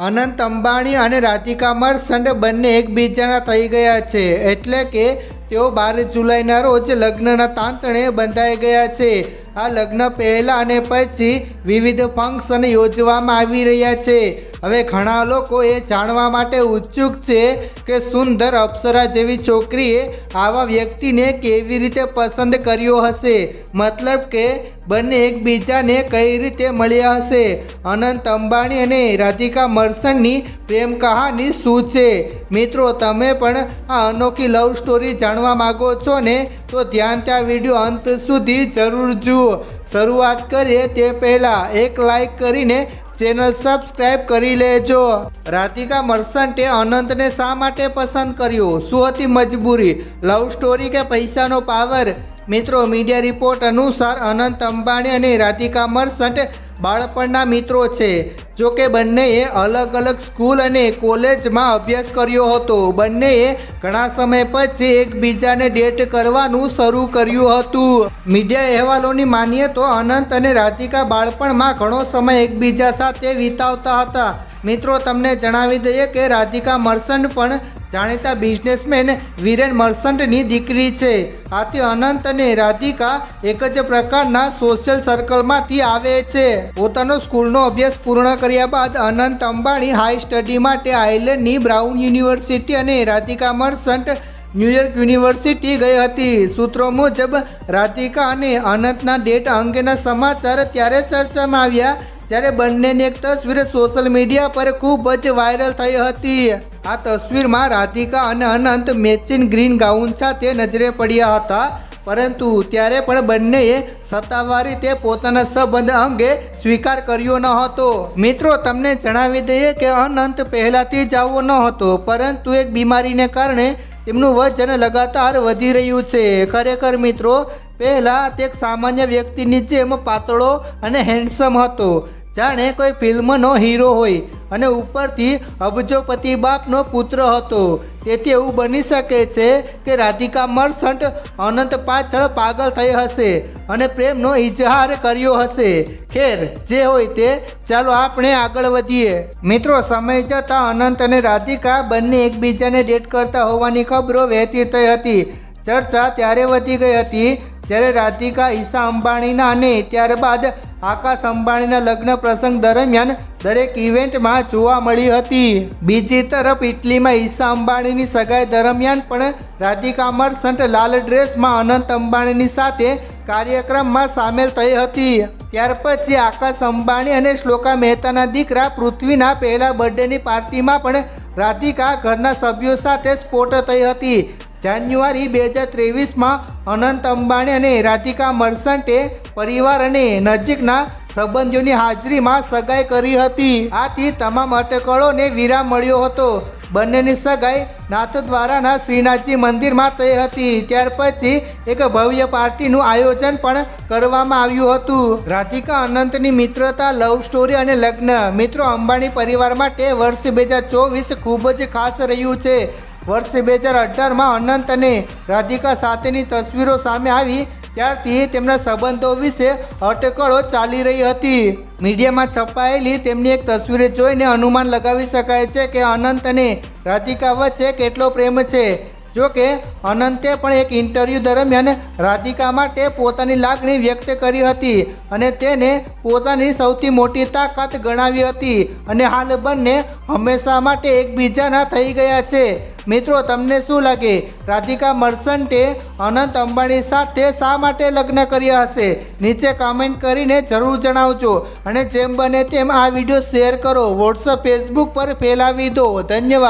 અનંત અંબાણી અને રાધિકા મર્ચન્ટ બંને એકબીજાના થઈ ગયા છે. એટલે કે તેઓ બાર જુલાઈના રોજ લગ્નના તાંતણે બંધાઈ ગયા છે. આ લગ્ન પહેલાં અને પછી વિવિધ ફંક્શન યોજવામાં આવી રહ્યા છે. હવે ઘણા લોકો એ જાણવા માટે ઉત્સુક છે કે સુંદર અપ્સરા જેવી છોકરીએ આવા વ્યક્તિને કેવી રીતે પસંદ કર્યો હશે? મતલબ કે બંને એકબીજાને કઈ રીતે મળ્યા હશે? અનંત અંબાણી અને રાધિકા મર્સનની પ્રેમ કહાની શું છે? મિત્રો, તમે પણ આ અનોખી લવ સ્ટોરી જાણવા માગો છો ને, તો ધ્યાન ત્યાં વીડિયો અંત સુધી જરૂર જુઓ. શરૂઆત કરીએ તે પહેલાં એક લાઈક કરીને ચેનલ સબસ્ક્રાઇબ કરી લેજો. રાધિકા મર્સન્ટે અનંતને શા માટે પસંદ કર્યો? શું હતી મજબૂરી? લવ સ્ટોરી કે પૈસાનો પાવર? મિત્રો, મીડિયા રિપોર્ટ અનુસાર અનંત અંબાણી અને રાધિકા મર્સન્ટ બાળપણના મિત્રો છે. જો કે બંનેએ અલગ અલગ સ્કૂલ અને કોલેજમાં અભ્યાસ કર્યો હતો. બંનેએ ઘણા સમય પછી એકબીજાને ડેટ કરવાનું શરૂ કર્યું હતું. મીડિયા અહેવાલોની માનીએ તો અનંત અને રાધિકા બાળપણમાં ઘણો સમય એકબીજા સાથે વિતાવતા હતા. મિત્રો, તમને જણાવી દઈએ કે રાધિકા મર્સન્ટ પણ જાણીતા બિઝનેસમેન વિરેન મર્સન્ટની દીકરી છે. આથી અનંત અને રાધિકા એક જ પ્રકારના સોશિયલ સર્કલમાંથી આવે છે. પોતાનો સ્કૂલનો અભ્યાસ પૂર્ણ કર્યા બાદ અનંત અંબાણી હાઈ સ્ટડી માટે આયર્લેન્ડની બ્રાઉન યુનિવર્સિટી અને રાધિકા મર્સન્ટ ન્યુયોર્ક યુનિવર્સિટી ગઈ હતી. સૂત્રો મુજબ, રાધિકા અને અનંતના ડેટ અંગેના સમાચાર ત્યારે ચર્ચામાં આવ્યા, જ્યારે બંનેની એક તસવીર સોશિયલ મીડિયા પર ખૂબ જ વાયરલ થઈ હતી. આ તસવીરમાં રાધિકા અને અનંત મેચિન ગ્રીન ગાઉન સાથે નજરે પડ્યા હતા. પરંતુ ત્યારે પણ બંનેએ સત્તાવાર રીતે પોતાના સંબંધ અંગે સ્વીકાર કર્યો ન હતો. મિત્રો, તમને જણાવી દઈએ કે અનંત પહેલાંથી જ આવો ન હતો, પરંતુ એક બીમારીને કારણે તેમનું વજન લગાતાર વધી રહ્યું છે. ખરેખર મિત્રો, પહેલાં તે એક સામાન્ય વ્યક્તિની જેમ પાતળો અને હેન્ડસમ હતો. જાણે કોઈ ફિલ્મનો હીરો હોય અને ઉપરથી અબજોપતિ બાપનો પુત્ર હતો. તેથી એવું બની શકે છે કે રાધિકા મર્સન્ટ અનંત પાછળ પાગલ થઈ હશે અને પ્રેમનો ઇજહાર કર્યો હશે. ખેર, જે હોય તે, ચાલો આપણે આગળ વધીએ. મિત્રો, સમય જતાં અનંત અને રાધિકા બંને એકબીજાને ડેટ કરતા હોવાની ખબરો વહેતી થઈ હતી. ચર્ચા ત્યારે વધી ગઈ હતી જ્યારે રાધિકા, ઈશા અંબાણીના અને ત્યારબાદ આકાશ અંબાણીના લગ્ન પ્રસંગ દરમિયાન દરેક ઇવેન્ટમાં જોવા મળી હતી. બીજી તરફ ઇટલીમાં ઈશા અંબાણીની સગાઈ દરમિયાન પણ રાધિકા મર્સન્ટ લાલ ડ્રેસમાં અનંત અંબાણીની સાથે કાર્યક્રમમાં સામેલ થઈ હતી. ત્યાર પછી આકાશ અંબાણી અને શ્લોકા મહેતાના દીકરા પૃથ્વીના પહેલા બર્થડેની પાર્ટીમાં પણ રાધિકા ઘરના સભ્યો સાથે સ્ફોટ થઈ હતી. જાન્યુઆરી બે હજાર ત્રેવીસમાં અનંત અંબાણી અને રાધિકા મર્સન્ટે પરિવાર અને નજીકના સંબંધીઓની હાજરીમાં સગાઈ કરી હતી. આથી તમામ અટકળોને વિરામ મળ્યો હતો. બંનેની સગાઈ નાથદ્વારાના શ્રીનાથજી મંદિરમાં થઈ હતી. ત્યાર પછી એક ભવ્ય પાર્ટીનું આયોજન પણ કરવામાં આવ્યું હતું. રાધિકા અનંતની મિત્રતા, લવ સ્ટોરી અને લગ્ન. મિત્રો, અંબાણી પરિવાર માટે વર્ષ બે હજાર ચોવીસ ખૂબ જ ખાસ રહ્યું છે. વર્ષ બે હજાર અઢારમાં અનંત અને રાધિકા સાથેની તસવીરો સામે આવી, ત્યારથી તેમના સંબંધો વિશે અટકળો ચાલી રહી હતી. મીડિયામાં છપાયેલી તેમની એક તસવીર જોઈને અનુમાન લગાવી શકાય છે કે અનંત અને રાધિકા વચ્ચે કેટલો પ્રેમ છે. જો કે અનંતે પણ એક ઇન્ટરવ્યૂ દરમિયાન રાધિકા માટે પોતાની લાગણી વ્યક્ત કરી હતી અને તેને પોતાની સૌથી મોટી તાકાત ગણાવી હતી અને હાલ બંને હંમેશા માટે એકબીજાના થઈ ગયા છે. મિત્રો, તમને શું લાગે? રાધિકા મર્સન્ટે અનંત અંબાણી સાથે શા માટે લગ્ન કર્યા હશે? નીચે કમેન્ટ કરીને જરૂર જણાવજો અને જેમ બને તેમ આ વીડિયો શેર કરો. વોટ્સઅપ ફેસબુક પર ફેલાવી દો. ધન્યવાદ.